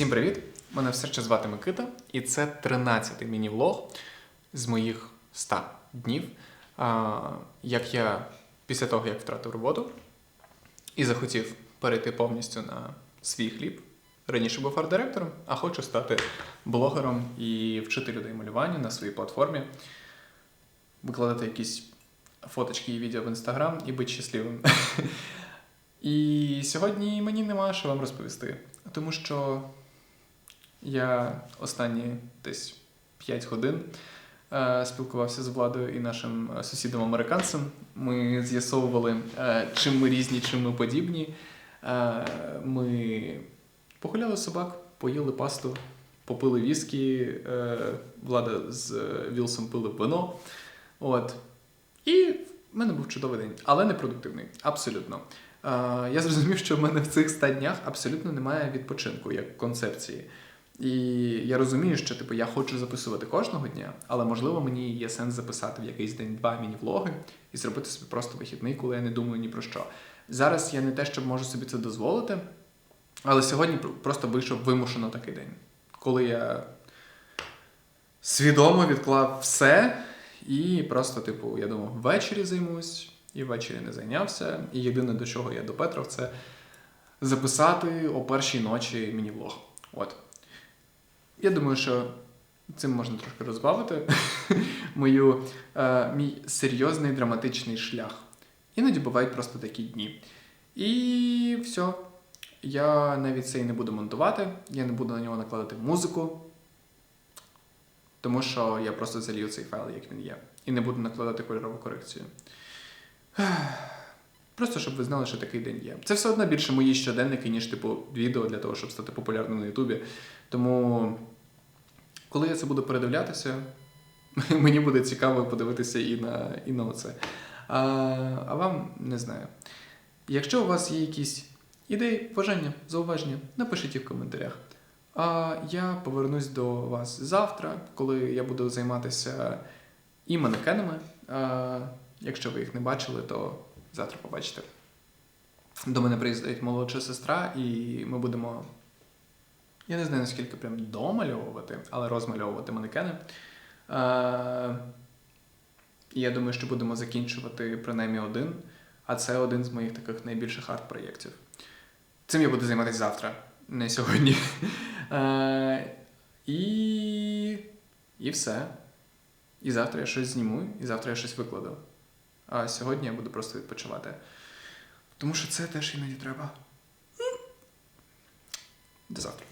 Всім привіт! Мене все ще звати Микита, і це 13-й міні-влог з моїх 100 днів, як я після того, як втратив роботу і захотів перейти повністю на свій хліб. Раніше був арт-директором, а хочу стати блогером і вчити людей малюванню на своїй платформі, викладати якісь фоточки і відео в інстаграм і бути щасливим. І сьогодні мені нема що вам розповісти, тому що я останні десь 5 годин е, спілкувався з владою і нашим е, сусідом американцем. Ми з'ясовували, е, чим ми різні, чим ми подібні. Ми погуляли собак, поїли пасту, попили віскі, влада з Вілсом пили вино. От. І в мене був чудовий день, але не продуктивний. Абсолютно. Я зрозумів, що в мене в цих 100 днях абсолютно немає відпочинку як концепції. І я розумію, що типу я хочу записувати кожного дня, але можливо мені є сенс записати в якийсь день два міні-влоги і зробити собі просто вихідний, коли я не думаю ні про що. Зараз я не те, що можу собі це дозволити, але сьогодні просто вийшов вимушено такий день, коли я свідомо відклав все і просто, типу, я думав, ввечері займусь, і ввечері не зайнявся. І єдине, до чого я допетрав, це записати о першій ночі міні-влог. От. Я думаю, що цим можна трошки розбавити мою, е, мій серйозний драматичний шлях. Іноді бувають просто такі дні. І все. Я навіть це і не буду монтувати, я не буду на нього накладати музику, тому що я просто залію цей файл, як він є, і не буду накладати кольорову корекцію. Просто щоб ви знали, що такий день є. Це все одно більше мої щоденники, ніж типу відео для того, щоб стати популярним на Ютубі. Тому, коли я це буду передивлятися, мені буде цікаво подивитися і на, і на оце. А, а вам не знаю. Якщо у вас є якісь ідеї, бажання, зауваження, напишіть їх в коментарях. А я повернусь до вас завтра, коли я буду займатися і манекенами. А, якщо ви їх не бачили, то завтра побачите. До мене приїздить молодша сестра, і ми будемо. Я не знаю, наскільки прям домальовувати, але розмальовувати манекени. Е, я думаю, що будемо закінчувати принаймні один, а це один з моїх таких найбільших арт-проєктів. Цим я буду займатися завтра, не сьогодні. Е, і... і все. І завтра я щось зніму, і завтра я щось викладу. А сьогодні я буду просто відпочивати. Тому що це теж іноді треба. До завтра.